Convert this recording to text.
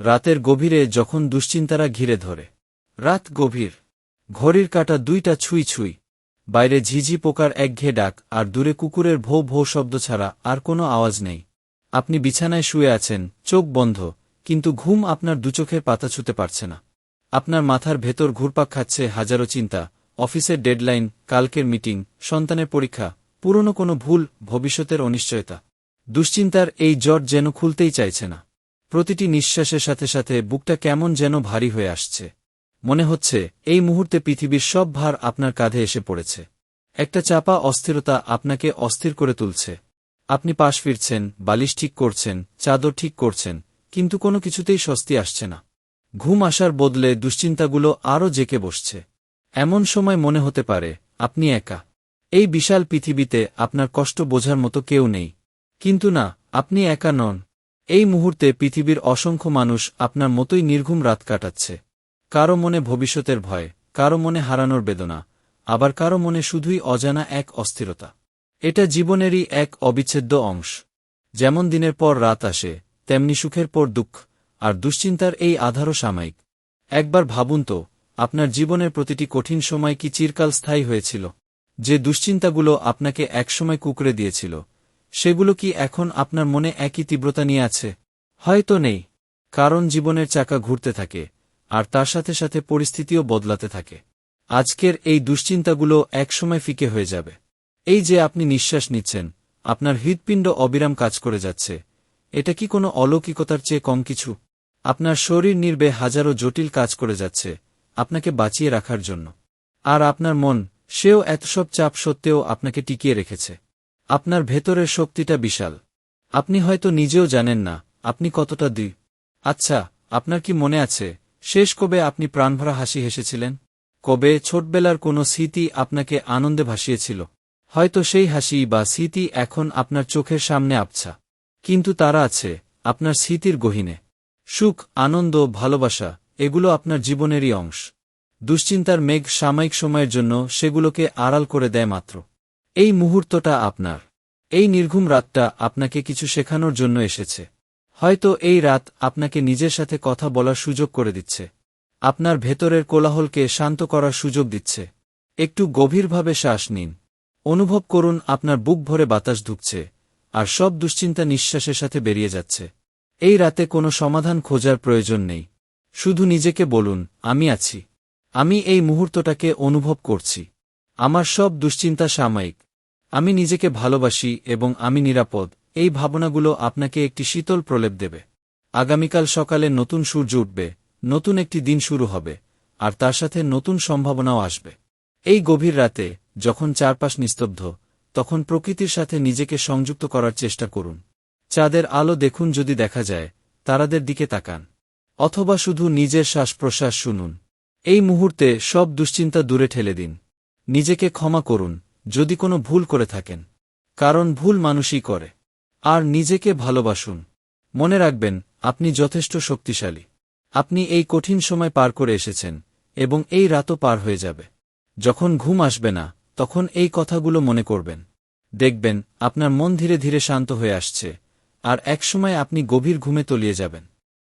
রাতের গভীরে যখন দুশ্চিন্তারা ঘিরে ধরে। রাত গভীর। ঘড়ির কাটা দুইটা ছুঁই ছুঁই। বাইরে ঝিঝি পোকার একঘেয়ে ডাক আর দূরে কুকুরের ভৌ ভৌ শব্দ ছাড়া আর কোনো আওয়াজ নেই। আপনি বিছানায় শুয়ে আছেন, চোখ বন্ধ, কিন্তু ঘুম আপনার দুচোখের পাতা ছুতে পারছে না। আপনার মাথার ভেতর ঘুরপাক খাচ্ছে হাজারো চিন্তা, অফিসের ডেডলাইন, কালকের মিটিং, সন্তানের পরীক্ষা, পুরনো কোনো ভুল, ভবিষ্যতের অনিশ্চয়তা। দুশ্চিন্তার এই জট যেন খুলতেই চাইছে না। প্রতিটি নিঃশ্বাসের সাথে সাথে বুকটা কেমন যেন ভারী হয়ে আসছে। মনে হচ্ছে, এই মুহূর্তে পৃথিবীর সব ভার আপনার কাঁধে এসে পড়েছে। একটা চাপা অস্থিরতা আপনাকে অস্থির করে তুলছে। আপনি পাশ ফিরছেন, বালিশ ঠিক করছেন, চাদর ঠিক করছেন, কিন্তু কোনো কিছুতেই স্বস্তি আসছে না। ঘুম আসার বদলে দুশ্চিন্তাগুলো আরও জেকে বসছে। এমন সময় মনে হতে পারে, আপনি একা। এই বিশাল পৃথিবীতে আপনার কষ্ট বোঝার মতো কেউ নেই। কিন্তু না, আপনি একা নন। এই মুহূর্তে পৃথিবীর অসংখ্য মানুষ আপনার মতোই নির্ঘুম রাত কাটাচ্ছে। কারও মনে ভবিষ্যতের ভয়, কারও মনে হারানোর বেদনা, আবার কারও মনে শুধুই অজানা এক অস্থিরতা। এটা জীবনেরই এক অবিচ্ছেদ্য অংশ। যেমন দিনের পর রাত আসে, তেমনি সুখের পর দুঃখ, আর দুশ্চিন্তার এই আধারও সাময়িক। একবার ভাবুন তো, আপনার জীবনের প্রতিটি কঠিন সময় কি চিরকাল স্থায়ী হয়েছিল? যে দুশ্চিন্তাগুলো আপনাকে একসময় কুকরে দিয়েছিল সেগুলো কি এখন আপনার মনে একই তীব্রতা নিয়ে আছে? হয়তো নেই, কারণ জীবনের চাকা ঘুরতে থাকে, আর তার সাথে সাথে পরিস্থিতিও বদলাতে থাকে। আজকের এই দুশ্চিন্তাগুলো একসময় ফিকে হয়ে যাবে। এই যে আপনি নিঃশ্বাস নিচ্ছেন, আপনার হৃৎপিণ্ড অবিরাম কাজ করে যাচ্ছে। এটা কি কোনো অলৌকিকতার চেয়ে কম কিছু? আপনার শরীর নির্বে হাজারো জটিল কাজ করে যাচ্ছে, আপনাকে বাঁচিয়ে রাখার জন্য। আর আপনার মন, সেও এত সব চাপ সত্ত্বেও আপনাকে টিকিয়ে রেখেছে। আপনার ভেতরের শক্তিটা বিশাল। আপনি হয়তো নিজেও জানেন না, আপনি কতটা দি আচ্ছা আপনার কি মনে আছে, শেষ কবে আপনি প্রাণভরা হাসি হেসেছিলেন? কবে ছোটবেলার কোনো স্মৃতি আপনাকে আনন্দে ভাসিয়েছিল? হয়তো সেই হাসি বা স্মৃতি এখন আপনার চোখের সামনে আপছা কিন্তু তারা আছে, আপনার স্মৃতির গহিনে। সুখ, আনন্দ, ভালোবাসা, এগুলো আপনার জীবনেরই অংশ। দুশ্চিন্তার মেঘ সাময়িক সময়ের জন্য সেগুলোকে আড়াল করে দেয় মাত্র। এই মুহূর্তটা আপনার। এই নির্ঘুম রাতটা আপনাকে কিছু শেখানোর জন্য এসেছে। হয়তো এই রাত আপনাকে নিজের সাথে কথা বলার সুযোগ করে দিচ্ছে। আপনার ভেতরের কোলাহলকে শান্ত করার সুযোগ দিচ্ছে। একটু গভীরভাবে শ্বাস নিন। অনুভব করুন আপনার বুক ভরে বাতাস ঢুকছে আর সব দুশ্চিন্তা নিঃশ্বাসের সাথে বেরিয়ে যাচ্ছে। এই রাতে কোনো সমাধান খোঁজার প্রয়োজন নেই। শুধু নিজেকে বলুন, আমি আছি। আমি এই মুহূর্তটাকে অনুভব করছি। আমার সব দুশ্চিন্তা সাময়িক। আমি নিজেকে ভালোবাসি এবং আমি নিরাপদ। এই ভাবনাগুলো আপনাকে একটি শীতল প্রলেপ দেবে। আগামীকাল সকালে নতুন সূর্য উঠবে, নতুন একটি দিন শুরু হবে, আর তার সাথে নতুন সম্ভাবনাও আসবে। এই গভীর রাতে, যখন চারপাশ নিস্তব্ধ, তখন প্রকৃতির সাথে নিজেকে সংযুক্ত করার চেষ্টা করুন। চাঁদের আলো দেখুন যদি দেখা যায়, তারাদের দিকে তাকান। অথবা শুধু নিজের শ্বাস প্রশ্বাস শুনুন। এই মুহূর্তে সব দুশ্চিন্তা দূরে ঠেলে দিন। নিজেকে ক্ষমা করুন, যদি কোনো ভুল করে থাকেন। কারণ ভুল মানুষই করে। আর নিজেকে ভালোবাসুন। মনে রাখবেন, আপনি যথেষ্ট শক্তিশালী। আপনি এই কঠিন সময় পার করে এসেছেন, এবং এই রাতও পার হয়ে যাবে। যখন ঘুম আসবে না, তখন এই কথাগুলো মনে করবেন। দেখবেন, আপনার মন ধীরে ধীরে শান্ত হয়ে আসছে, আর একসময় আপনি গভীর ঘুমে তলিয়ে যাবেন।